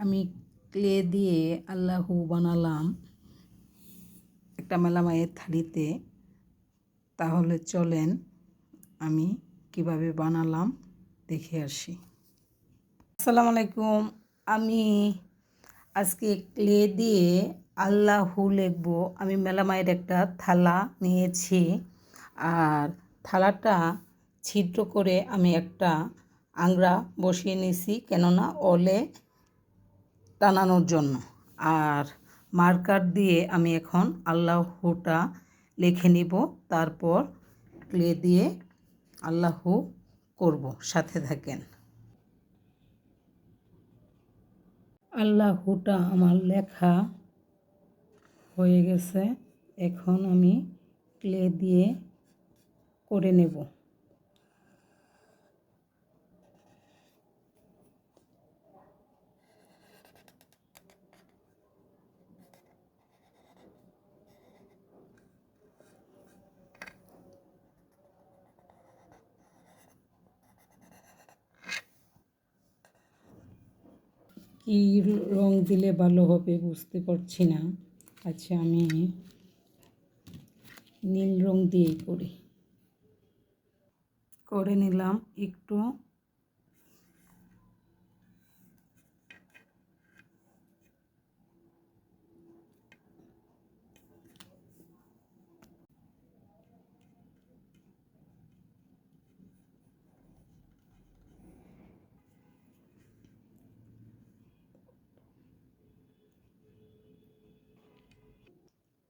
আমি ক্লে দিয়ে আল্লাহু বানালাম একটা মেলামায়ের থালিতে। তাহলে চলেন আমি কীভাবে বানালাম দেখে আসি। আসসালামু আলাইকুম আমি আজকে ক্লে দিয়ে আল্লাহু লিখব। আমি মেলামায়ের একটা থালা নিয়েছি আর থালাটা ছিদ্র করে আমি একটা আংরা বসিয়ে নিয়েছি কেননা অলে টানানোর জন্য। আর মার্কার দিয়ে আমি এখন আল্লাহুটা লিখে নিব, তারপর ক্লে দিয়ে আল্লাহু করব, সাথে থাকেন। আল্লাহুটা আমার লেখা হয়ে গেছে, এখন আমি ক্লে দিয়ে করে নেব। কি রং দিলে ভালো হবে বুঝতে পারছি না। আচ্ছা আমি নীল রং দিয়েই করি। করে নিলাম একটু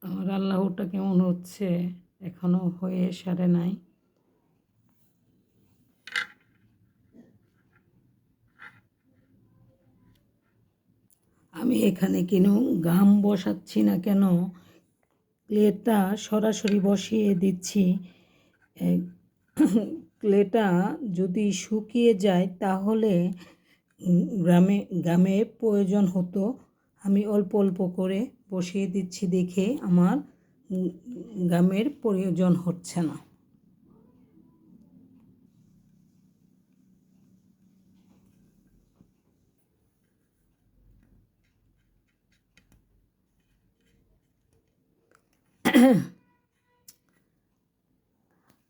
আমার আল্লাহটা কেমন হচ্ছে এখনও হয়ে সারে নাই। আমি এখানে কেন গাম বসাচ্ছি না কেন? ক্লেটা সরাসরি বসিয়ে দিচ্ছি। ক্লেটা যদি শুকিয়ে যায় তাহলে গ্রামে গ্রামে প্রয়োজন হতো। আমি অল্প অল্প করে বসিয়ে দিচ্ছি দেখে আমার গামের প্রয়োজন হচ্ছে না।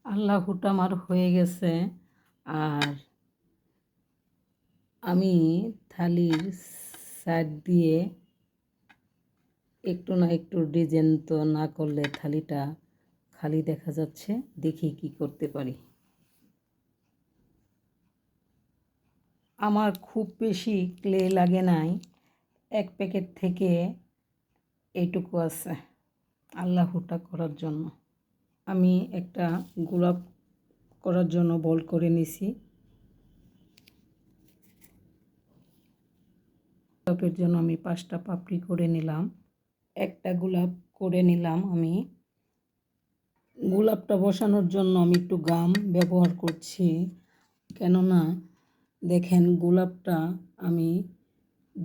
আল্লাহটা আমার হয়ে গেছে আর আমি থালির সাইড দিয়ে একটু না একটু ডিজাইন তো না করলে থালিটা খালি দেখা যাচ্ছে, দেখি কি করতে পারি। আমার খুব বেশি ক্লে লাগে নাই, এক প্যাকেট থেকে এইটুকু আছে আল্লাহটা করার জন্য। আমি একটা গোলাপ করার জন্য বল করে নিছি। গোলাপের জন্য আমি পাঁচটা পাপড়ি করে নিলাম। একটা গোলাপ করে নিলাম আমি। গোলাপটা বসানোর জন্য আমি একটু গাম ব্যবহার করছি। কেননা দেখেন গোলাপটা আমি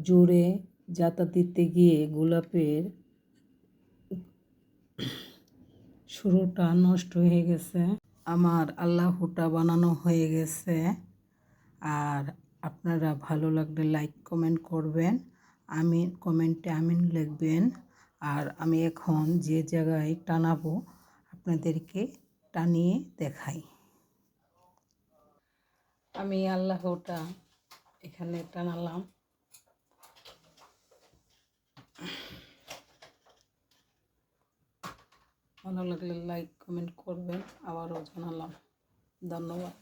জোরে যাতা দিতে গিয়ে গোলাপের শুরুটা নষ্ট হয়ে গেছে। আমার আল্লাহটা বানানো হয়ে গেছে। আর আপনারা ভালো লাগলে লাইক কমেন্ট করবেন, আমি কমেন্টে আমিন লিখবেন। আর আমি এখন যে জায়গায় টানাবো, আপনাদেরকে টানিয়ে দেখাই। আমি আল্লাহটা এখানে টানালাম। ভালো লাগলে লাইক কমেন্ট করবেন, আবারও জানালাম। ধন্যবাদ।